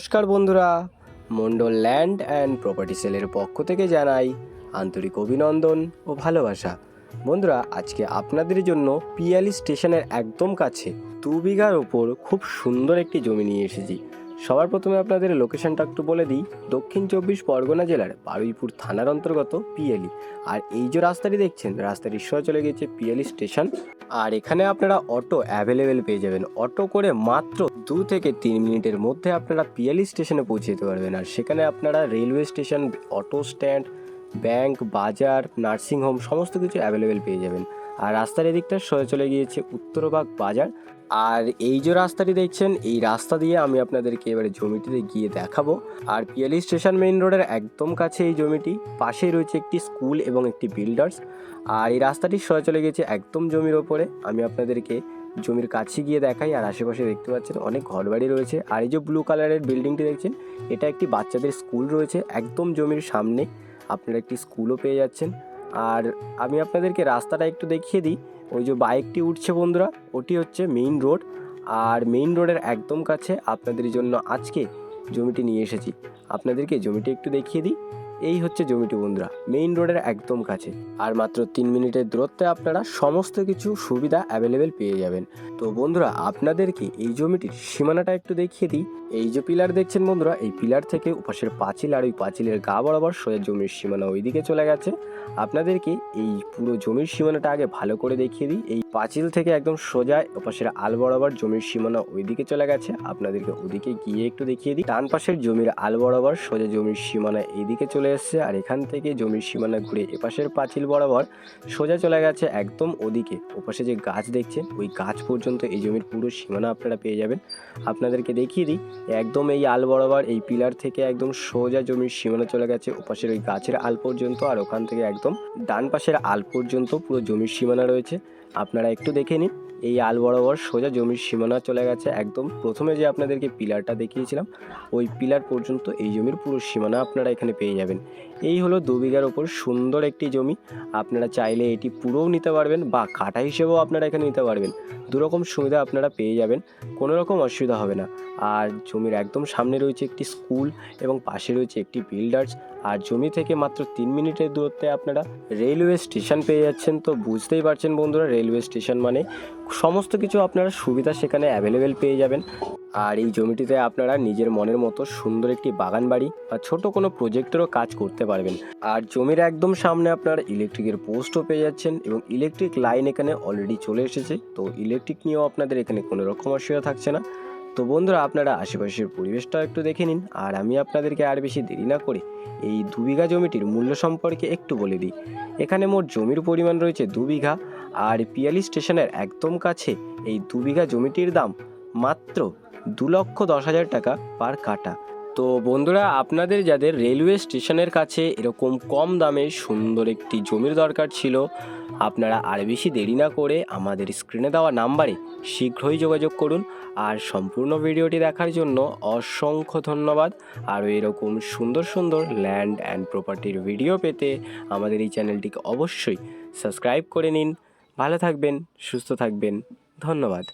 নমস্কার বন্ধুরা, Mondal land and property সেলের পক্ষ থেকে জানাই আন্তরিক অভিনন্দন ও ভালোবাসা। বন্ধুরা, আজকে আপনাদের জন্য পিয়ালি স্টেশনের একদম কাছে দু বিঘার ওপর খুব সুন্দর একটি জমি নিয়ে এসেছি। সবার প্রথমে আপনাদের লোকেশনটা একটু বলে দিই। দক্ষিণ চব্বিশ পরগনা জেলার বারুইপুর থানার অন্তর্গত পিয়ালি আর এই যে রাস্তাটি দেখছেন, রাস্তাটি সরে চলে গেছে পিয়ালি স্টেশন। আর এখানে আপনারা অটো অ্যাভেলেবেল পেয়ে যাবেন। অটো করে মাত্র দু থেকে তিন মিনিটের মধ্যে আপনারা পিয়ালি স্টেশনে পৌঁছে যেতে পারবেন। আর সেখানে আপনারা railway station auto stand bank বাজার নার্সিংহোম সমস্ত কিছু অ্যাভেলেবেল পেয়ে যাবেন। আর রাস্তার এদিকটা সরে চলে গিয়েছে উত্তরবাগ বাজার। আর এই যে রাস্তাটি দেখছেন, এই রাস্তা দিয়ে আমি আপনাদেরকে এবারে জমিটিতে গিয়ে দেখাবো। আর পিয়ালি স্টেশন মেইন রোডের একদম কাছে এই জমিটি, পাশেই রয়েছে একটি স্কুল এবং একটি বিল্ডার্স। আর এই রাস্তাটি সরে চলে গেছে একদম জমির ওপরে। আমি আপনাদেরকে জমির কাছে গিয়ে দেখাই, আর আশেপাশে দেখতে পাচ্ছেন অনেক ঘরবাড়ি রয়েছে। আর এই যে ব্লু কালারের বিল্ডিংটি দেখছেন, এটা একটি বাচ্চাদের স্কুল রয়েছে, একদম জমির সামনে। আপনারা একটি স্কুলও পেয়ে যাচ্ছেন। আর আমি আপনাদেরকে রাস্তাটা একটু দেখিয়ে দিই। ওই যে বাইকটি উঠছে বন্ধুরা, ওটি হচ্ছে মেইন রোড আর মেইন রোডের একদম কাছে আপনাদের জন্য আজকে জমিটি নিয়ে এসেছি। আপনাদেরকে জমিটি একটু দেখিয়ে দিই। এই হচ্ছে জমিটি বন্ধুরা মেইন রোডের একদম কাছে। আর মাত্র তিন মিনিটের দূরত্বে আপনারা সমস্ত কিছু সুবিধা অ্যাভেলেবেল পেয়ে যাবেন। তো বন্ধুরা, আপনাদেরকে এই জমিটির সীমানাটা একটু দেখিয়ে দিই। এই যে পিলার দেখছেন বন্ধুরা, এই পিলার থেকে উপাসের পাঁচিল আর ওই পাঁচিলের গা বরাবর সোজা জমির সীমানা ওইদিকে চলে গেছে। আপনাদেরকে এই পুরো জমির সীমানাটা আগে ভালো করে দেখিয়ে দিই। এই পাঁচিল থেকে একদম সোজা ওপাশের আল বরাবর জমির সীমানা ওইদিকে চলে গেছে। আপনাদেরকে ওদিকে গিয়ে একটু দেখিয়ে দিই। ডান পাশের জমির আল বরাবর সোজা জমির সীমানা এইদিকে চলে এসছে আর এখান থেকে জমির সীমানা ঘুরে এপাশের পাঁচিল বরাবর সোজা চলে গেছে একদম ওদিকে। ওপাশে যে গাছ দেখছেন, ওই গাছ পর্যন্ত এই জমির পুরো সীমানা আপনারা পেয়ে যাবেন। আপনাদেরকে দেখিয়ে দিই, একদম এই আল বরাবর, এই পিলার থেকে একদম সোজা জমির সীমানা চলে গেছে, ওপাশের ওই গাছের আল পর্যন্ত আর ওখান থেকে একদম ডান পাশের আল পর্যন্ত পুরো জমির সীমানা রয়েছে। আপনারা একটু দেখে নিন। এই আল বরাবর সোজা জমির সীমানা চলে গেছে একদম। প্রথমে যে আপনাদেরকে পিলারটা দেখিয়েছিলাম, ওই পিলার পর্যন্ত এই জমির পুরো সীমানা আপনারা এখানে পেয়ে যাবেন। এই হলো দু বিঘার ওপর সুন্দর একটি জমি। আপনারা চাইলে এটি পুরোও নিতে পারবেন বা কাটা হিসেবেও আপনারা এখানে নিতে পারবেন। দুরকম সুবিধা আপনারা পেয়ে যাবেন কোনো রকম অসুবিধা হবে না। আর জমির একদম সামনে রয়েছে একটি স্কুল এবং পাশে রয়েছে একটি বিল্ডার্স। আর জমি থেকে মাত্র তিন মিনিটের দূরত্বে আপনারা রেলওয়ে স্টেশন পেয়ে যাচ্ছেন। তো বুঝতেই পারছেন বন্ধুরা রেলওয়ে স্টেশন মানে সমস্ত কিছু আপনারা সুবিধা সেখানে অ্যাভেলেবেল পেয়ে যাবেন। আর এই জমিটিতে আপনারা নিজের মনের মতো সুন্দর একটি বাগান বাড়ি বা ছোট কোনো প্রজেক্টেরও কাজ করতে পারবেন। আর জমির একদম সামনে আপনারা ইলেকট্রিকের পোস্টও পেয়ে যাচ্ছেন এবং ইলেকট্রিক লাইন এখানে অলরেডি চলে এসেছে। তো ইলেকট্রিক নিয়েও আপনাদের এখানে কোনো রকম অসুবিধা থাকছে না। তো বন্ধুরা, আপনারা আশেপাশের পরিবেশটাও একটু দেখে নিন, আর আমি আপনাদেরকে আর বেশি দেরি না করে এই দু বিঘা জমিটির মূল্য সম্পর্কে একটু বলে দিই। এখানে মোট জমির পরিমাণ রয়েছে দু বিঘা, আর পিয়ালি স্টেশনের একদম কাছে এই দু বিঘা জমিটির দাম মাত্র দু লক্ষ দশ হাজার টাকা পার কাটা তো বন্ধুরা, আপনাদের যাদের রেলওয়ে স্টেশনের কাছে এরকম কম দামে সুন্দর একটি জমির দরকার ছিল, আপনারা আর বেশি দেরি না করে আমাদের স্ক্রিনে দেওয়া নাম্বারে শীঘ্রই যোগাযোগ করুন আর সম্পূর্ণ ভিডিওটি দেখার জন্য অসংখ্য ধন্যবাদ। আর এরকম সুন্দর সুন্দর ল্যান্ড অ্যান্ড প্রপার্টির ভিডিও পেতে আমাদের এই চ্যানেলটিকে অবশ্যই সাবস্ক্রাইব করে নিন। ভালো থাকবেন, সুস্থ থাকবেন। ধন্যবাদ।